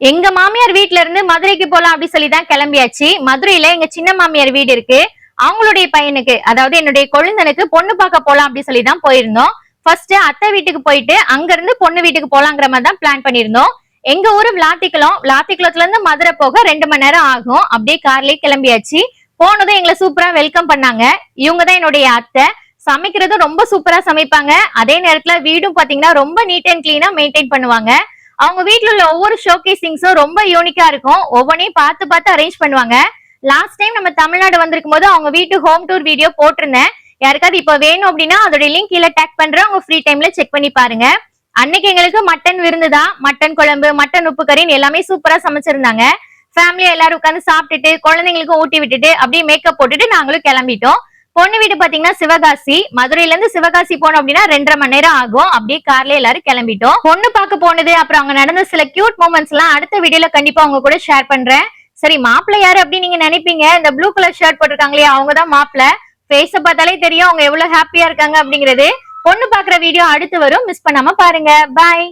எங்க மாமியார் வீட்ல இருந்து மதுரைக்கு போலாம் அப்படி சொல்லி தான் கிளம்பியாச்சு. மதுரையில எங்க சின்ன மாமியார் வீடு இருக்கு. அவங்களுடைய பையனுக்கு அதாவது என்னுடைய கொழுந்தனுக்கு பொண்ணு பார்க்க போலாம் அப்படி சொல்லி தான் போயிருந்தோம். ஃபர்ஸ்ட் அத்தை வீட்டுக்கு போயிட்டு அங்க இருந்து பொண்ணு வீட்டுக்கு போலாங்கிற மாதிரி தான் பிளான் பண்ணியிருந்தோம். எங்க ஊரு விளாத்திக்குளம். விளாத்திக்குளத்துல இருந்து மதுரை போக ரெண்டு மணி நேரம் ஆகும். அப்படியே கார்லயே கிளம்பியாச்சு. போனதும் எங்களை சூப்பரா வெல்கம் பண்ணாங்க. இவங்க தான் என்னுடைய அத்தை. சமைக்கிறதும் ரொம்ப சூப்பரா சமைப்பாங்க. அதே நேரத்துல வீடும் பாத்தீங்கன்னா ரொம்ப நீட் அண்ட் கிளீனா மெயின்டைன் பண்ணுவாங்க. அவங்க வீட்ல உள்ள ஒவ்வொரு ஷோகேசிங்ஸும் ரொம்ப யூனிக்கா இருக்கும். ஒவ்வொன்றையும் பார்த்து பார்த்து அரேஞ்ச் பண்ணுவாங்க. லாஸ்ட் டைம் நம்ம தமிழ்நாடு வந்திருக்கும் போது அவங்க வீட்டு ஹோம் டூர் வீடியோ போட்டிருந்தேன். யாருக்காவது இப்ப வேணும் அப்படின்னா அதோட லிங்க் கீழே டேக் பண்றேன் உங்க ஃப்ரீ டைம்ல செக் பண்ணி பாருங்க. அன்னைக்கு எங்களுக்கு மட்டன் விருந்து தான். மட்டன் குழம்பு மட்டன் உப்பு கறின்னு எல்லாமே சூப்பரா சமைச்சிருந்தாங்க. ஃபேமிலியா எல்லாரும் உட்காந்து சாப்பிட்டுட்டு குழந்தைங்களுக்கும் ஊட்டி விட்டுட்டு அப்படியே மேக்கப் போட்டுட்டு நாங்களும் கிளம்பிட்டோம். பொண்ணு வீடு பாத்தீங்கன்னா சிவகாசி. மதுரையில இருந்து சிவகாசி போனோம் அப்படின்னா ரெண்டரை மணி நேரம் ஆகும். அப்படியே கார்ல எல்லாரும் கிளம்பிட்டோம். பொண்ணு பார்க்க போனது அப்புறம் அங்க நடந்த சில கியூட் மூமெண்ட்ஸ் எல்லாம் அடுத்த வீடியோல கண்டிப்பா உங்க கூட ஷேர் பண்றேன். சரி மாப்பிள்ள யாரு அப்படின்னு நீங்க நினைப்பீங்க? இந்த ப்ளூ கலர் ஷர்ட் போட்டிருக்காங்களே அவங்க தான் மாப்பிள்ளை. பேச பார்த்தாலே தெரியும் அவங்க எவ்வளவு ஹாப்பியா இருக்காங்க அப்படிங்கிறது. பொண்ணு பாக்குற வீடியோ அடுத்து வரும். மிஸ் பண்ணாம பாருங்க. பாய்